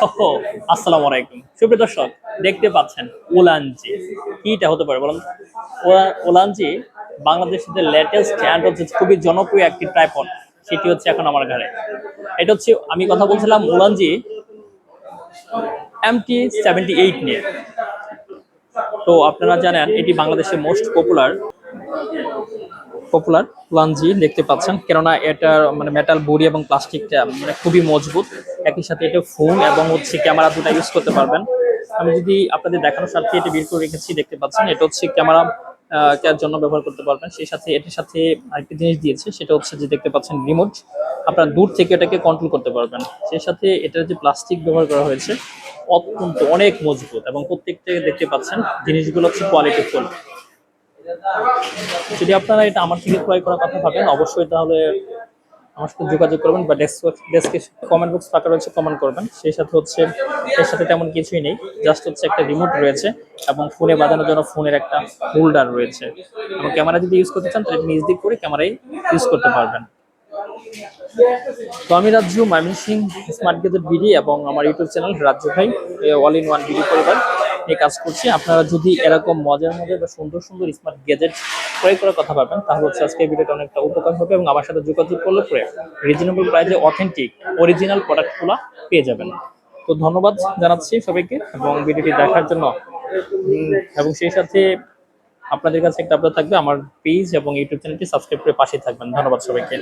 আসসালামু আলাইকুম। সুপ্রিয় দর্শক, দেখতে পাচ্ছেন ওলানজি কিটা হতে পারে বলুন? ওলা- ওলানজি বাংলাদেশের যে লেটেস্ট অ্যান্ড হচ্ছে, খুবই জনপ্রিয় একটি ট্রাইপড সেটি হচ্ছে এখন আমার ঘরে। এটা হচ্ছে, আমি কথা বলছিলাম ওলানজি এমটি সেভেন্টি এইট নিয়ে। তো আপনারা জানেন, এটি বাংলাদেশের মোস্ট পপুলার পপুলার লাঞ্জি দেখতে পাচ্ছেন। কেননা এটার মানে মেটাল বডি এবং প্লাস্টিকটা মানে খুবই মজবুত। একই সাথে এটা ফোন এবং হচ্ছে ক্যামেরা দুটা ইউজ করতে পারবেন। আমি যদি আপনাদের দেখানোর সাথে এটা বের করে রেখেছি, দেখতে পাচ্ছেন, এটা হচ্ছে ক্যামেরা এর জন্য ব্যবহার করতে পারবেন, সেই সাথে এটার সাথে আরেকটি জিনিস দিয়েছে, সেটা হচ্ছে যে দেখতে পাচ্ছেন রিমোট আপনারা দূর থেকে এটাকে কন্ট্রোল করতে পারবেন। সেই সাথে এটার যে প্লাস্টিক ব্যবহার করা হয়েছে, অত্যন্ত অনেক মজবুত এবং প্রত্যেকটা দেখতে পাচ্ছেন, জিনিসগুলো হচ্ছে কোয়ালিটি ফুল যদি আপনারা এটা আমার থেকে ক্রয় করার কথা ভাবেন, অবশ্যই তাহলে আমার সাথে যোগাযোগ করবেন বা ডেস্ক ডেস্কে কমেন্ট বক্স ফাঁকা রয়েছে কমেন্ট করবেন। সেই সাথে হচ্ছে, এর সাথে তেমন কিছুই নেই। জাস্ট হচ্ছে একটা রিমোট রয়েছে এবং ফোনে বাজানোর জন্য ফোনের একটা হোল্ডার রয়েছে। এবং ক্যামেরা যদি ইউজ করতে চান, তাহলে নিজ দিক করে ক্যামেরাই ইউজ করতে পারবেন। তো আমি Rajju Mymensingh smart gadget BD এবং আমার ইউটিউব চ্যানেল রাজ্জু ভাই অল ইন ওয়ান বিডি পরিবার। নিয়ে কাজ করছি। আপনারা যদি এরকম মজার মজার বা সুন্দর সুন্দর স্মার্ট গেজেট ক্রয় করার কথা ভাবেন, তাহলে হচ্ছে আজকে ভিডিওটা অনেকটা উপকার হবে এবং আমার সাথে যোগাযোগ করলে পরে রিজনেবল প্রাইসে অথেন্টিক অরিজিনাল প্রোডাক্টগুলো পেয়ে যাবেন। তো ধন্যবাদ জানাচ্ছি সবাইকে এবং ভিডিওটি দেখার জন্য। এবং সেই সাথে আপনাদের কাছে একটা আবদার থাকবে। আমার পেজ এবং ইউটিউব চ্যানেলটি সাবস্ক্রাইব করে পাশে থাকবেন। ধন্যবাদ সবাইকে।